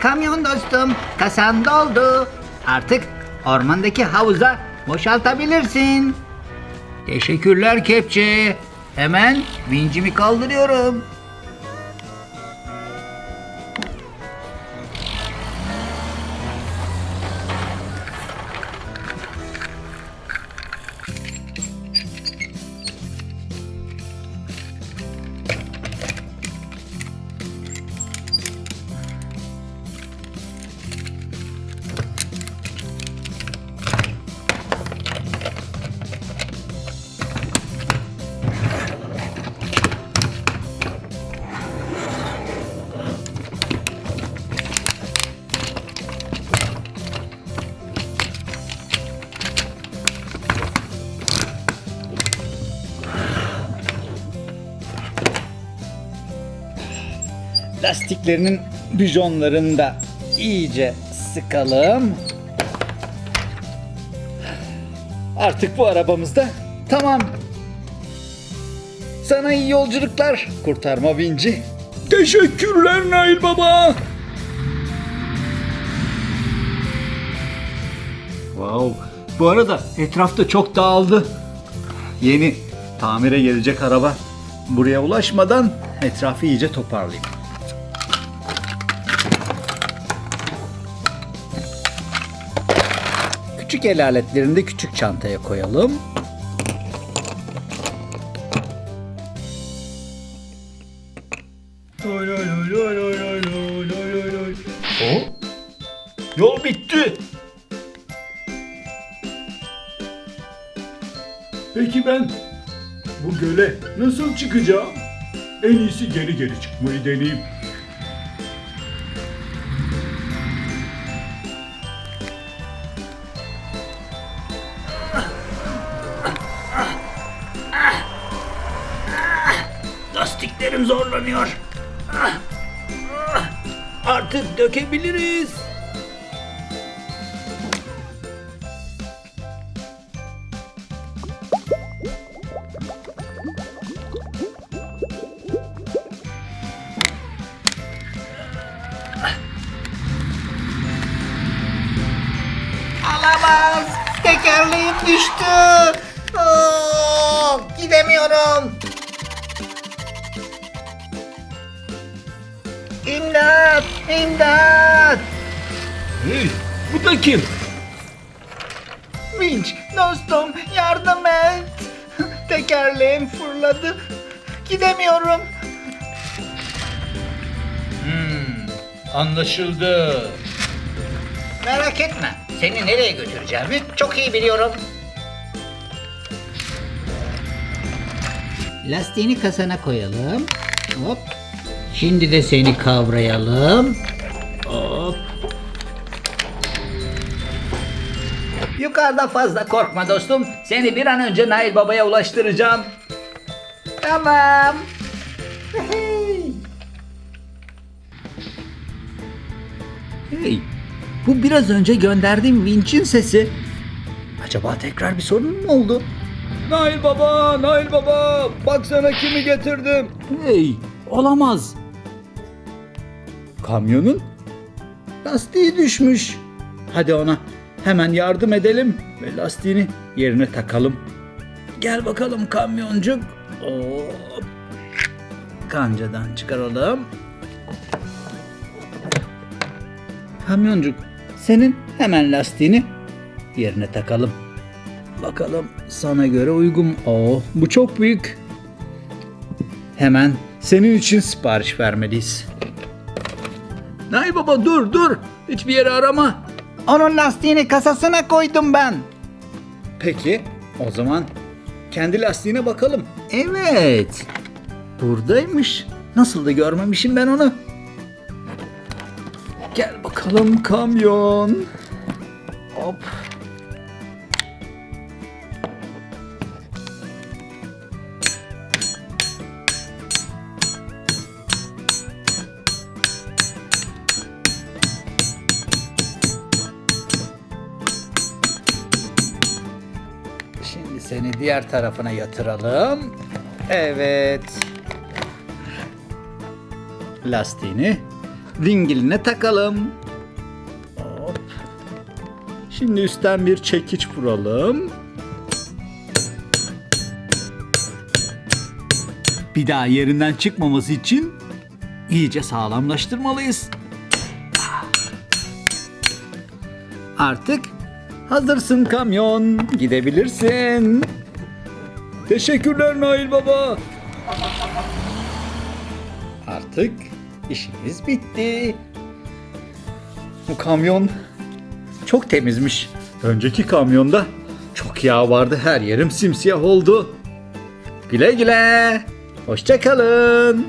Kamyon dostum, kasan doldu. Artık ormandaki havuza boşaltabilirsin. Teşekkürler kepçe. Hemen vincimi kaldırıyorum. Lastiklerinin bijonlarını da iyice sıkalım. Artık bu arabamızda tamam. Sana iyi yolculuklar kurtarma vinci. Teşekkürler Nail Baba. Wow. Bu arada etrafta çok dağıldı. Yeni tamire gelecek araba buraya ulaşmadan etrafı iyice toparlayayım. Küçük el aletlerini de küçük çantaya koyalım. O? Yol bitti. Peki ben bu göle nasıl çıkacağım? En iyisi geri geri çıkmayı deneyeyim. Lastiklerim zorlanıyor. Artık dökebiliriz. Alamaz. Tekerleğim düştü. Oo, gidemiyorum. İmdat! Hey, bu da kim? Vinç, dostum yardım et. Tekerleğim fırladı. Gidemiyorum. Hmm, Anlaşıldı. Merak etme. Seni nereye götüreceğimi çok iyi biliyorum. Lastiğini kasana koyalım. Hop. Şimdi de seni kavrayalım. Hop. Yukarıda fazla korkma dostum. Seni bir an önce Nail Baba'ya ulaştıracağım. Tamam. Hey, bu biraz önce gönderdiğim vinçin sesi. Acaba tekrar bir sorun mu oldu? Nail Baba, Nail Baba, bak sana kimi getirdim. Hey, olamaz. Kamyonun lastiği düşmüş. Hadi ona hemen yardım edelim ve lastiğini yerine takalım. Gel bakalım kamyoncuk. Hop. Kancadan çıkaralım. Kamyoncuk senin hemen lastiğini yerine takalım. Bakalım sana göre uygun. Oo, bu çok büyük. Hemen senin için sipariş vermeliyiz. Nay baba dur dur. Hiçbir yere arama. Onun lastiğini kasasına koydum ben. Peki o zaman kendi lastiğine bakalım. Evet. Buradaymış. Nasıl da görmemişim ben onu. Gel bakalım kamyon. Hop. Şimdi seni diğer tarafına yatıralım. Evet. Lastiğini Dingiline takalım. Hop. Şimdi üstten bir çekiç vuralım. Bir daha yerinden çıkmaması için iyice sağlamlaştırmalıyız. Artık hazırsın kamyon. Gidebilirsin. Teşekkürler Nail Baba. Artık işimiz bitti. Bu kamyon çok temizmiş. Önceki kamyonda çok yağ vardı. Her yerim simsiyah oldu. Güle güle. Hoşça kalın.